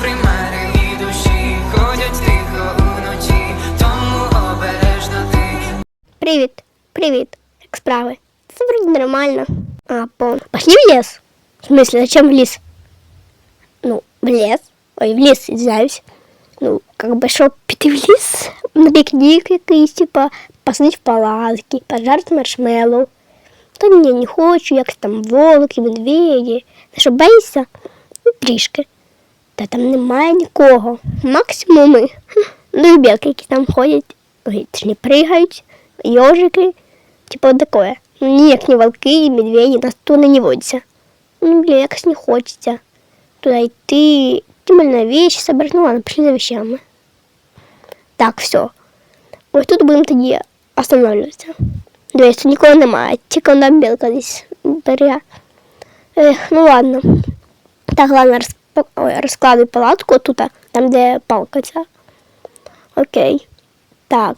примари і душі ходять тихо тому обережно ти. Привіт, привіт. Як справи? Це вроде нормально. А, пон. Пошли в лес. В смысле, зачем в лес? Ну, в лес. Ой, в лес, извиняюсь. Ну, как бы, щоб піти в ліс, на пікнік якийсь, типа, посадити в палатки, пожарити маршмеллоу. Та ні, не хочу, як там волки, медведі. Ти що, боїшся? Ну, трішки. Та там немає нікого. Максимум ми. Ну які там ходять, точні пригають, йожики, типа такое. Ну, ніяк не волки і медведі нас туди не водяться. Ну, блін, якось не хочеться туди йти. Більше на вещи собрать. Ну ладно, пішли за вещами. Так, все. Ось тут будемо тоді останавливатися. Дивись, тут нікого немає, тільки одна білка десь бере. Ех, ну ладно. Так, ладно, розп... Ой, розкладуй палатку тут, там, де палка ця. Окей. Так,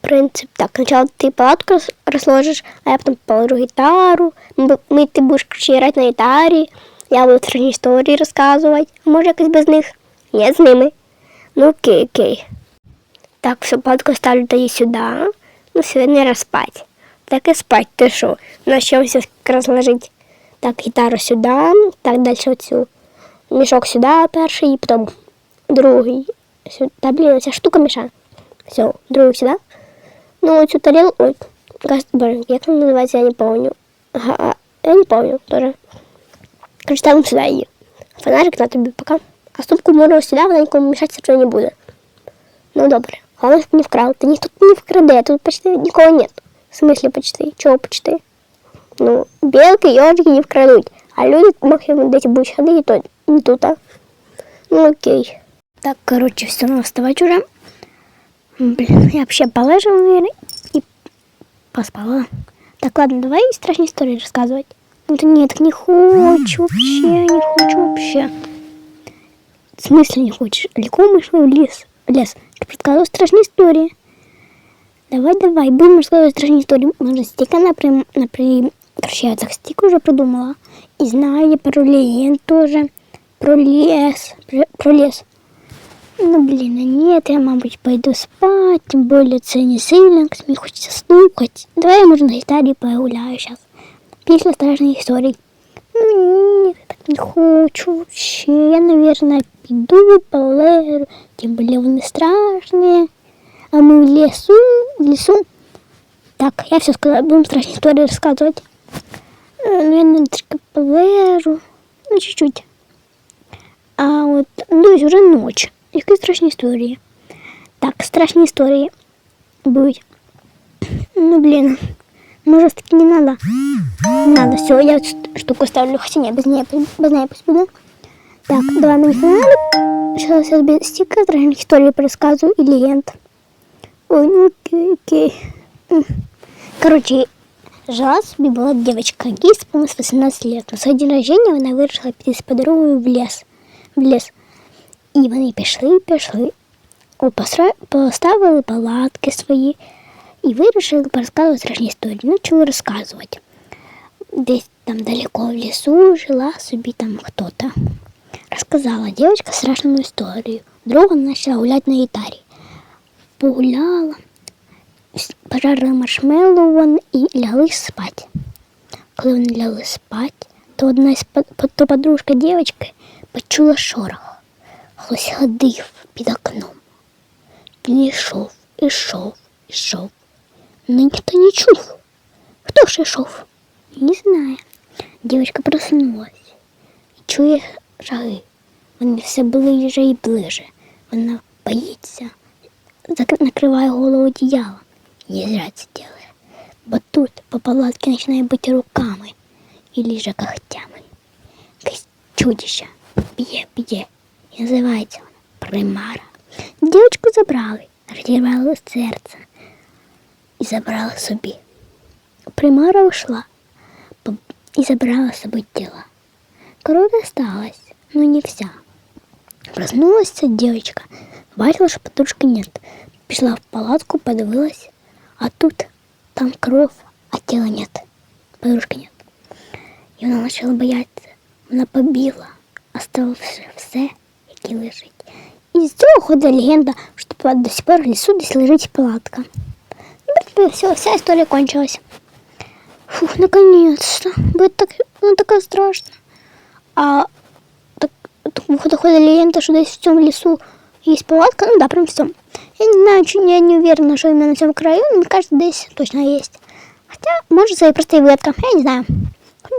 принцип. Так, спочатку ти палатку розложиш, а я потім положу гітару. Ми, ти будеш грати на гітарі. Я буду страшні історії розказувати. Може якось без них? Ні, з ними. Ну окей, окей. Так, все, палатку ставлю тоді сюди. Ну, сюди не розспать. Так і спать, ти що? На що все розложить? Так, гітару сюди, так далі оцю. Мішок сюди перший, потім другий. Сюди. Та блін, ця штука мішає. Все, другий сюди. Ну, оцю тарілку, ой, газ- боже, як вона називається, я не помню. Ага, я не помню тоже. Короче, ставимо сюди її. Фонарик на тобі пока. А ступку можна сюди, вона нікому мішати вже не буде. Ну, добре. Головне, щоб не вкрав. Та ніхто тут не вкраде, тут почти нікого нет. В смысле почти? Чого почти? Ну, белки, ежики не вкрадуть. А люди максимум десь будуть ходити, то не тут. А. Ну, окей. Так, короче, все, надо вставать уже. Блин, я вообще полежала, наверное, и поспала. Так, ладно, давай страшные истории рассказывать. Ну, да нет, не хочу вообще, не хочу вообще. В смысле не хочешь? Далеко мы шли в лес. В лес. Ты страшные истории. Давай, давай, будем рассказывать страшные истории. Можно стика, например, например, короче, я так стик уже придумала. И знаю я про легенд тоже Про лес. Про, про лес. Ну, блин, а нет, я, мабуть, пойду спать, тем более це не сильно, мені хочеться слухати. Давай я, може, на гітарі погуляю зараз. Після страшних історій. Ну, ні, я так не хочу вообще. Я, наверное, піду полежу, тим более вони страшні. А ми в лесу, в лесу. Так, я все сказала, будем страшні історії розказувати. Е, Ну, я наверное, трішки полежу. Ну, чуть-чуть. А от, ну, вже ночь. Які страшні історії? Так, страшні історії будуть. Ну, блін. Може, таки не надо. Не надо, все, я цю штуку ставлю. Хотя не, без неї, без неї пусть буде. Так, давай мені фонарик. Сейчас я тебе стільки страшних історій пересказую і легенд. Ой, ну окей, окей. М. Короче, жила собі була дівчинка, їй исполнилось 18 лет. На свій день рождения вона вирішила піти з подругою в ліс. В ліс. І вони пішли, пішли. Поставили палатки свої і вирішили розказувати страшні історії. Почали розказувати. Десь там далеко в лісу жила собі там хто-то. Розказала дівчинка страшну історію. Друга почала гуляти на гітарі. Погуляла, пожарила маршмеллоу і лягли спати. Коли вони лягли спати, то одна под- то подружка дівчинки почула шорох. Хтось ходив під окном. Він йшов, ішов, ішов. Ну ніхто не чув. Хто ж йшов? Не знаю. Дівчинка проснулась і чує шаги. Вони все ближе і ближе. Вона боїться, накриває голову одіялом. Не зря це. Бо тут по палатці починає бути руками і ліже когтями. Якесь чудище б'є, б'є. І називається вона примара. Дівчинку забрали, розірвали серце і забрали собі. Примара ушла по- і забрала з собою тіло. Корова осталась, но не вся. Проснулась ця девочка, бачила, що подружки нет. Пішла в палатку, подивилась, а тут там кров, а тіла нет. Подружки нет. І вона почала боятися. Вона побігла, Оставивши все, такий лежить. І з цього ходить легенда, що до сих пор в лісу десь лежить палатка. Ну, все, вся історія кончилась. Фух, наконец-то. Бо так, ну, така страшно. А так, так легенда, что здесь в цьому лесу есть палатка. Ну да, прям в цьому. Я не знаю, чи я не уверена, что именно на цьому краю, но мне кажется, здесь точно есть. Хотя, может, це і просто і вигадка, я не знаю.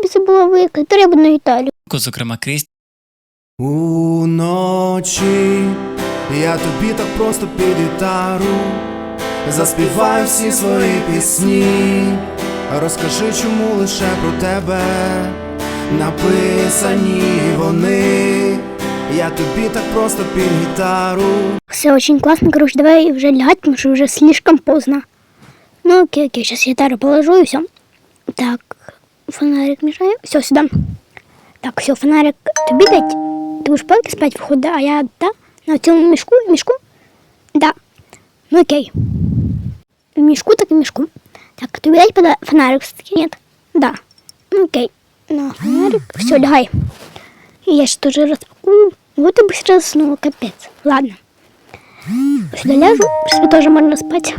Би це була вигадка, тепер я буду на Італію. зокрема Кріс Уночі я тобі так просто під гітару Заспіваю всі свої пісні, розкажи, чому лише про тебе написані вони. Я тобі так просто під гітару. Все очень классно, короче, давай уже лягать, потому что уже слишком поздно. Ну окей, окей, сейчас гитару положу и все. Так, фонарик мешает. Все, сюда. Так, все, фонарик тобі дать. Ты будешь палки спать, выхода, а я, да? На цьому мішку, мішку? Да. Ну окей. В мішку, так в мішку. Так, тобі дать пода фонарик все-таки? Нет. Да. Ну окей. На фонарик. Все, лягай. И я сейчас тоже распакую. Вот и быстро заснула, капец. Ладно. Сюда ляжу, чтобы тоже можно спать.